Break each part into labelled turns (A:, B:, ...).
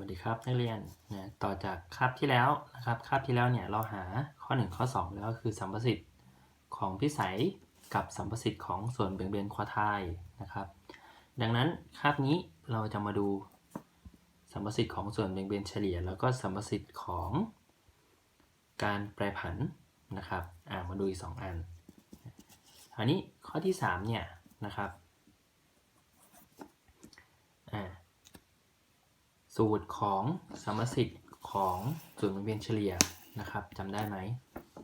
A: วัสดีครับนักเรียนนะต่อจากคาบที่แล้วนะครับคาบที่แล้วเนี่ยเราหาข้อ 1 ข้อ 2 แล้วก็คือสัมประสิทธิ์ของพิสัยกับสัมประสิทธิ์ของส่วนเบี่ยงเบนควอไทน์นะครับ ดังนั้นคาบนี้เราจะมาดูสัมประสิทธิ์ของส่วนเบี่ยงเบนเฉลี่ย แล้วก็สัมประสิทธิ์ของการแปรผันนะครับอ่ามาดูอีกสองอันอันนี้ข้อที่3เนี่ยนะครับอ่า สูตรของสมสิทธิ์ของส่วนวงเวียนเฉลี่ยนะครับจำได้ไหม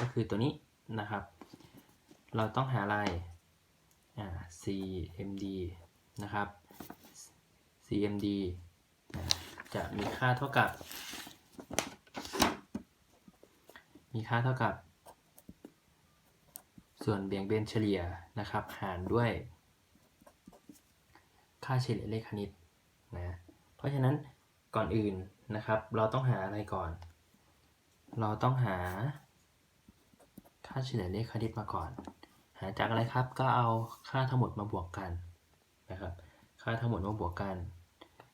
A: ก็คือตัวนี้นะครับ เราต้องหาอะไรอ่า CMD นะครับ CMD จะมีค่าเท่ากับ มีค่าเท่ากับ ส่วนเบี่ยงเบนเฉลี่ยนะครับ หารด้วย ค่าเฉลี่ยเลขคณิตนะ เพราะฉะนั้น ก่อนอื่นนะครับ เราต้องหาอะไรก่อน เราต้องหา ค่าเฉลี่ยเลขคณิตมาก่อน หาจากอะไรครับ ก็เอาค่าทั้งหมดมาบวกกันนะครับ ค่าทั้งหมดมาบวกกัน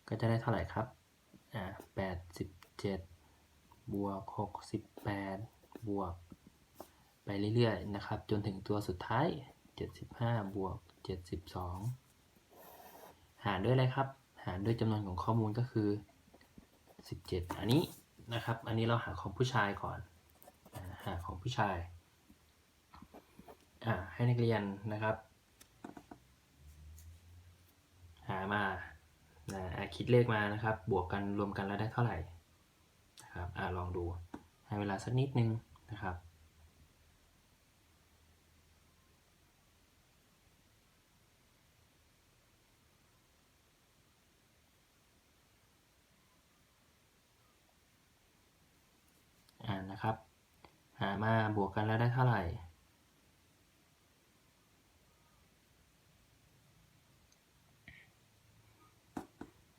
A: ก็จะได้เท่าไหร่ครับ อ่าแปดสิบเจ็ดบวกหกสิบแปดบวก ไปเรื่อยๆนะครับ จนถึงตัวสุดท้าย75บห้าบวก72หารด้วยอะไรครับ หารด้วยจำนวนของข้อมูลก็คือ 17 อันนี้นะครับ อันนี้เราหาของผู้ชายก่อน หาของผู้ชาย อ่า ให้นักเรียนนะครับ หามานะคิดเลขมานะครับ บวกกันรวมกันแล้วได้เท่าไหร่นะครับ อ่าลองดู ให้เวลาสักนิดนึงนะครับ นะครับ หามาบวกกันแล้วได้เท่าไหร่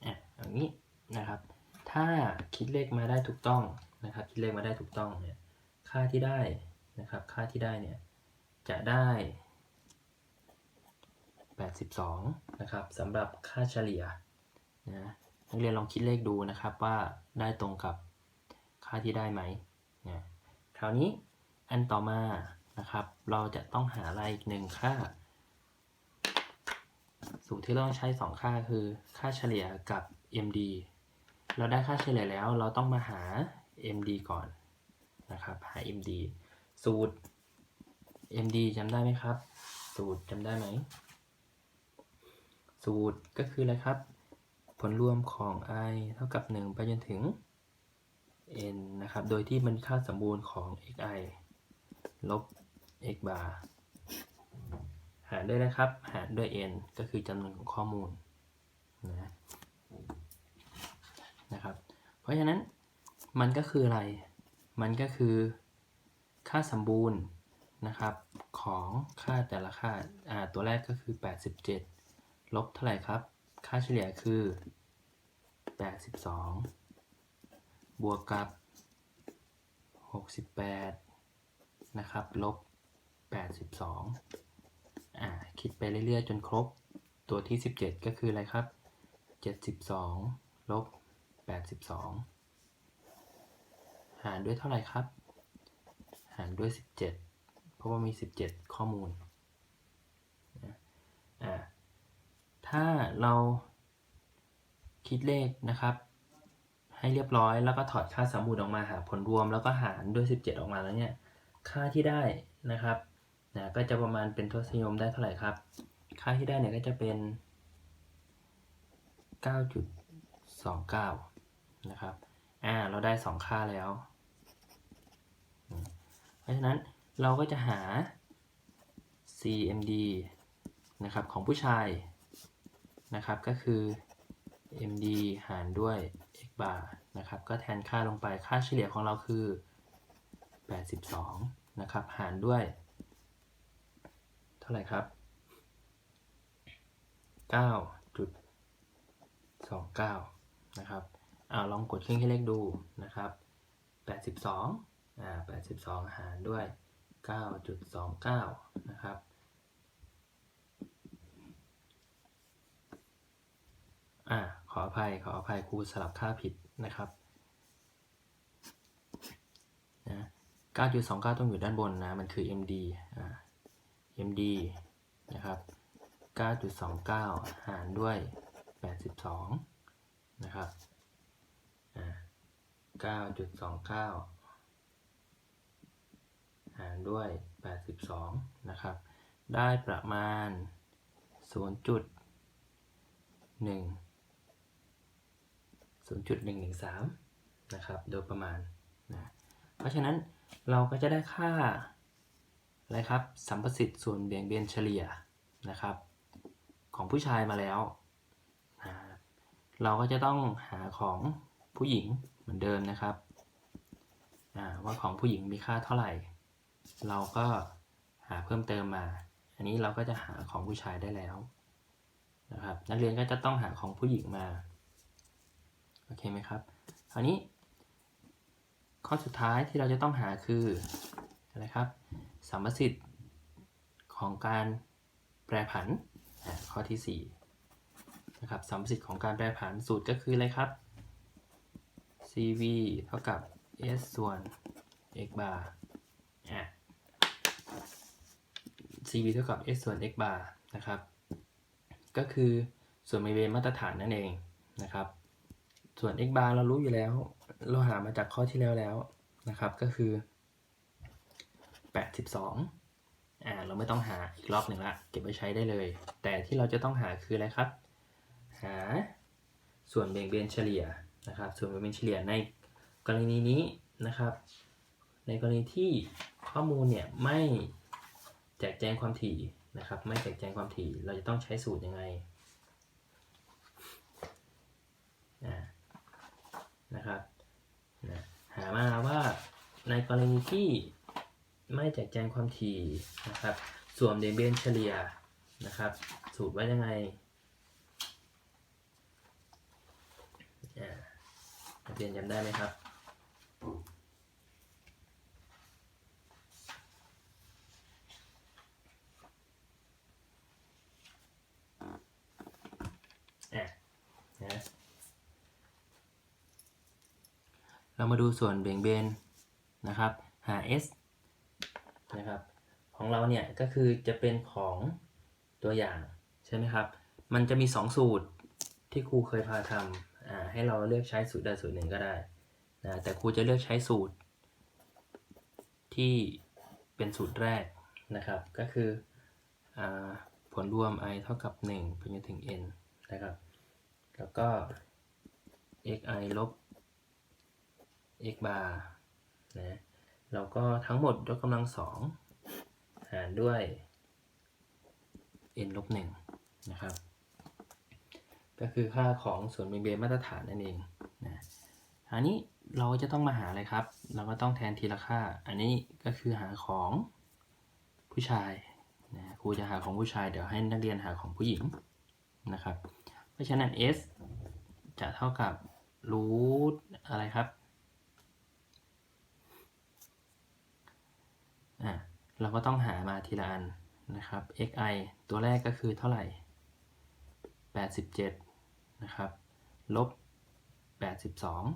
A: อะอย่างนี้นะครับ ถ้าคิดเลขมาได้ถูกต้องนะครับ คิดเลขมาได้ถูกต้องเนี่ย ค่าที่ได้นะครับ ค่าที่ได้เนี่ย จะได้ 82 นะครับสำหรับค่าเฉลี่ยนะนักเรียนลองคิดเลขดูนะครับว่าได้ตรงกับค่าที่ได้ไหม นะคราวนี้อันต่อมานะครับ เราจะต้องหาอะไรอีกหนึ่งค่า สูตรที่เราต้องใช้ 2 ค่าคือค่าเฉลี่ยกับ MD เราได้ค่าเฉลี่ยแล้วเราต้องมาหา MD ก่อนนะครับ หา MD สูตร MD จำได้ไหมครับ สูตรจำได้ไหม สูตรก็คืออะไรครับ ผลรวมของ i เท่ากับ 1 ไปจนถึง n นะครับ โดยที่มันค่าสมบูรณ์ของ xi ลบ x bar หารด้วยนะครับ หารด้วย n ก็คือจำนวนของข้อมูลนะนะครับ เพราะฉะนั้นมันก็คืออะไร มันก็คือค่าสมบูรณ์นะครับของค่าแต่ละค่าอ่าตัวแรกก็คือ 87 ลบเท่าไหร่ครับ ค่าเฉลี่ยคือ 82 บวกกับ 68 นะครับ ลบ 82 อ่า คิดไปเรื่อยๆ จนครบ ตัวที่ 17 ก็คืออะไรครับ 72 ลบ 82 หารด้วยเท่าไหร่ครับ หารด้วย 17 เพราะว่ามี 17 ข้อมูล อ่า ถ้าเราคิดเลขนะครับ ให้เรียบร้อยแล้วก็ถอดค่าสมบูรณ์ออกมาหาผลรวมแล้วก็หารด้วย 17 ออกมาแล้วเนี่ยค่าที่ได้นะครับนะก็จะประมาณเป็นทศนิยมได้เท่าไหร่ครับ ค่าที่ได้เนี่ยก็จะเป็น 9.29 นะครับอ่าเราได้ 2 ค่าแล้ว เพราะฉะนั้นเราก็จะหา CMD นะครับของผู้ชายนะครับก็คือ MD หารด้วย x bar นะครับ ก็แทนค่าลงไปค่าเฉลี่ยของเราคือ 82 นะครับ หารด้วย เท่าไหร่ครับ 9.29 นะครับอ่าลองกดเครื่องคิดเลขดูนะครับ 82อ่า82 หารด้วย 9.29 นะครับอ่า ขออภัยขออภัยครูสลับค่าผิดนะครับนะ9.29 ต้องอยู่ด้านบนนะ มันคือ MD อ่า MD นะครับ 9.29 หารด้วย 82 นะครับอ่า9.29 หารด้วย 82 นะครับ ได้ประมาณ 0.1 0.113 นะครับ โดยประมาณนะเพราะฉะนั้นเราก็จะได้ค่าอะไรครับสัมประสิทธิ์ส่วนเบี่ยงเบนเฉลี่ยนะครับ ของผู้ชายมาแล้วนะเราก็จะต้องหาของผู้หญิงเหมือนเดิมนะครับว่าของผู้หญิงมีค่าเท่าไหร่ เราก็หาเพิ่มเติมมา อันนี้เราก็จะหาของผู้ชายได้แล้วนะครับ นักเรียนก็จะต้องหาของผู้หญิงมา โอเคไหมครับคราวนี้ ข้อสุดท้ายที่เราจะต้องหาคืออะไรครับสัมประสิทธิ์ของการแปรผันข้อที่4นะครับสัมประสิทธิ์ของการแปรผันสูตรก็คืออะไรครับ cv เท่ากับ s ส่วน x bar อะ cv เท่ากับ s ส่วน x bar นะครับ ก็คือส่วนบริเวณมาตรฐานนั่นเองนะครับ ส่วน x bar เรารู้อยู่แล้ว เราหามาจากข้อที่แล้วแล้วนะครับก็คือ 82อ่าเราไม่ต้องหาอีกรอบหนึ่งละเก็บไว้ใช้ได้เลย แต่ที่เราจะต้องหาคืออะไรครับ หาส่วนเบี่ยงเบนเฉลี่ยนะครับ ส่วนเบี่ยงเบนเฉลี่ยในกรณีนี้นะครับ ในกรณีที่ข้อมูลเนี่ยไม่แจกแจงความถี่นะครับ ไม่แจกแจงความถี่เราจะต้องใช้สูตรยังไงอ่า นะครับนะหามาว่าในกรณีที่ไม่แจกแจงความถี่นะครับส่วนเดเบนเฉลี่ยนะครับ สูตรว่ายังไงเรียนจำได้ไหมครับ อะนะ เรามาดูส่วนเบี่ยงเบนนะครับหา s นะครับของเราเนี่ยก็คือจะเป็นของตัวอย่างใช่ไหมครับ มันจะมี 2 สูตรที่ครูเคยพาทำอ่าให้เราเลือกใช้สูตรใดสูตรหนึ่งก็ได้นะแต่ครูจะเลือกใช้สูตร ที่เป็นสูตรแรกนะครับ ก็คืออาผลรวม i เท่ากับ1ไปจนถึง n นะครับ แล้วก็ xi ลบ x bar นะแล้วก็ทั้งหมดยกกำลังสองหารด้วย n ลบหนึ่งนะครับ ก็คือค่าของส่วนเบี่ยงเบนมาตรฐานนั่นเองนะอันนี้เราจะต้องมาหาอะไรครับ เราก็ต้องแทนทีละค่า อันนี้ก็คือหาของผู้ชายนะครูจะหาของผู้ชาย เดี๋ยวให้นักเรียนหาของผู้หญิงนะครับ เพราะฉะนั้น s จะเท่ากับรูทอะไรครับ อะเราก็ต้องหามาทีละอันนะครับ xi ตัวแรกก็คือเท่าไหร่ 87 นะครับ ลบ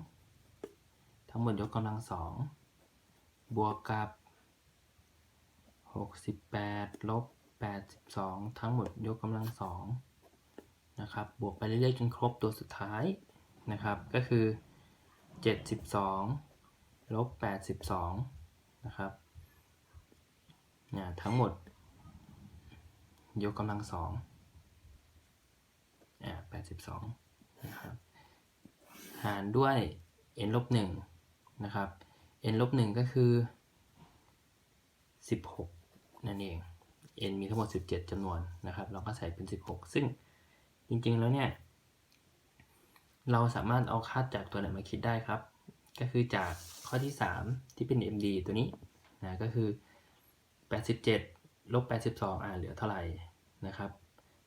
A: 82 ทั้งหมดยกกำลังสองบวกกับ 68 ลบ 82 ทั้งหมดยกกำลังสองนะครับ บวกไปเรื่อยๆจนครบตัวสุดท้ายนะครับ ก็คือ 72 ลบ 82 นะครับ เนี่ยทั้งหมด ยกกำลังสองอ่าแปดสิบสองนะครับหารด้วย n ลบหนึ่งนะครับ n ลบหนึ่งก็คือสิบหกนั่นเอง n มีทั้งหมดสิบเจ็ดจำนวนนะครับ เราก็ใส่เป็นสิบหกซึ่งจริงๆแล้วเนี่ย เราสามารถเอาค่าจากตัวไหนมาคิดได้ครับ ก็คือจากข้อที่ 3 ที่เป็น MD ตัวนี้นะก็คือ 87ลบ82อ่าเหลือเท่าไหร่นะครับ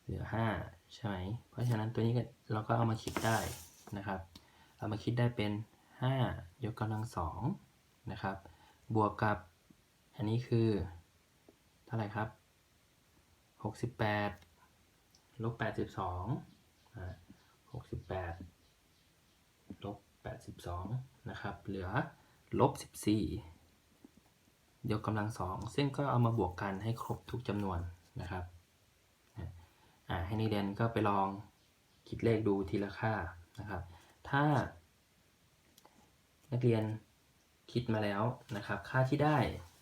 A: เหลือ 5 ใช่ไหมเพราะฉะนั้นตัวนี้เราก็เอามาคิดได้นะครับ เอามาคิดได้เป็น 5 ยกกำลัง2นะครับ บวกกับ อันนี้คือ เท่าไหร่ครับ 68ลบ82อ่าหกสิบแปดลบแปดสิบสองนะครับ เหลือลบสิบสี่ ยกกำลังสองซึ่งก็เอามาบวกกันให้ครบทุกจำนวนนะครับอ่าให้นักเรียนก็ไปลองคิดเลขดูทีละค่านะครับ ถ้า นักเรียนคิดมาแล้วนะครับ ค่าที่ได้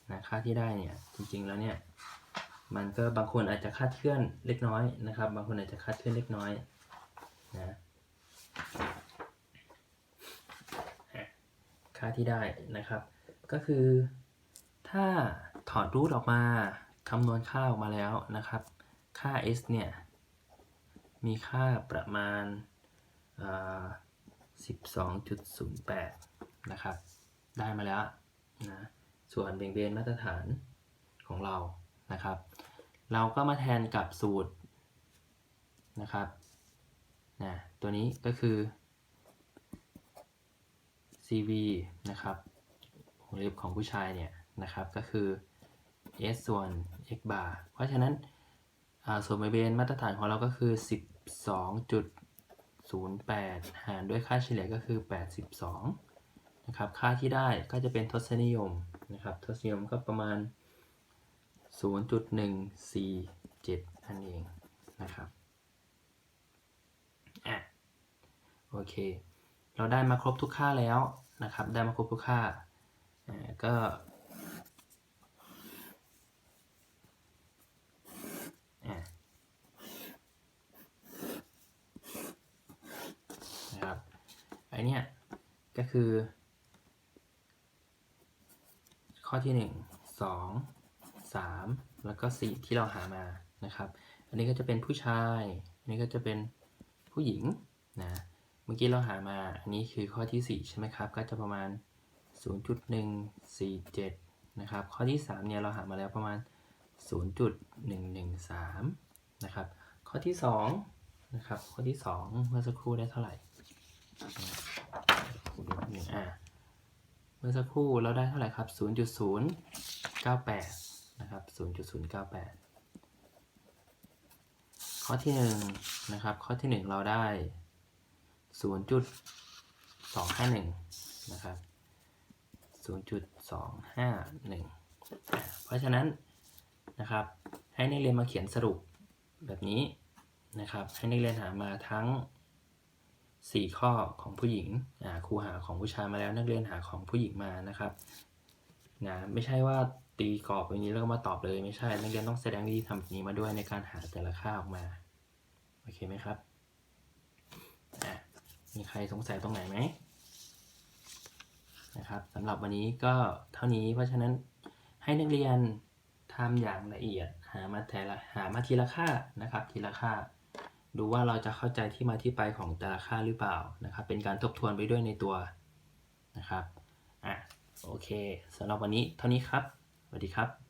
A: นะค่าที่ได้เนี่ยจริงๆแล้วเนี่ยมันก็บางคนอาจจะคาดเคลื่อนเล็กน้อยนะครับ บางคนอาจจะคาดเคลื่อนเล็กน้อยนะอะค่าที่ได้นะครับ ก็คือ ถ้าถอดรูทออกมาคำนวณค่าออกมาแล้วนะครับ ค่า s เนี่ย มีค่าประมาณอ่า12.08 นะครับ ได้มาแล้วนะ ส่วนเบี่ยงเบนมาตรฐานของเรา นะครับ เราก็มาแทนกับสูตรนะครับนะตัวนี้ก็คือ CV นะครับวงเล็บของผู้ชายเนี่ย นะครับ ก็คือ S ส่วน x bar เพราะฉะนั้นส่วนเบี่ยงเบนมาตรฐานของเราก็คือ 12.08 หารด้วยค่าเฉลี่ยก็คือ 82 นะครับ ค่าที่ได้ก็จะเป็นทศนิยมนะครับ ทศนิยมก็ประมาณ 0.147 นั่นเองนะครับอะโอเค เราได้มาครบทุกค่าแล้วนะครับ ได้มาครบทุกค่าอ่าก็ นะครับไอเนี้ยก็คือ ข้อที่หนึ่งสองสามแล้วก็สี่ที่เราหามานะครับ อันนี้ก็จะเป็นผู้ชาย อันนี้ก็จะเป็นผู้หญิงนะเมื่อกี้เราหามาอันนี้คือข้อที่สี่ใช่ไหมครับ ก็จะประมาณ 0.147 นะครับ ข้อที่สามเนี่ยเราหามาแล้วประมาณ 0.113 นะครับ ข้อที่สองนะครับ ข้อที่สองเมื่อสักครู่ได้เท่าไหร่ อ่าเมื่อสักครู่เราได้เท่าไหร่ครับ0.098นะครับ0.098 ข้อที่หนึ่งนะครับ ข้อที่หนึ่งเราได้ 0.251นะครับ0.251อะเพราะฉะนั้นนะครับ ให้นักเรียนมาเขียนสรุปแบบนี้นะครับ ให้นักเรียนหามาทั้ง 4 ข้อของผู้หญิงอ่าครูหาของผู้ชายมาแล้วนักเรียนหาของผู้หญิงมานะครับนะไม่ใช่ว่าตีกรอบอย่างนี้แล้วก็มาตอบเลยไม่ใช่ นักเรียนต้องแสดงวิธีทำแบบนี้มาด้วยในการหาแต่ละค่าออกมา โอเคไหมครับอะมีใครสงสัยตรงไหนไหมนะครับสำหรับวันนี้ก็เท่านี้เพราะฉะนั้นให้นักเรียนทำอย่างละเอียดหามาแต่ละหามาทีละค่านะครับทีละค่า ดูว่าเราจะเข้าใจที่มาที่ไปของแต่ละค่าหรือเปล่านะครับ เป็นการทบทวนไปด้วยในตัวนะครับ อะ โอเคสำหรับวันนี้เท่านี้ครับ สวัสดีครับ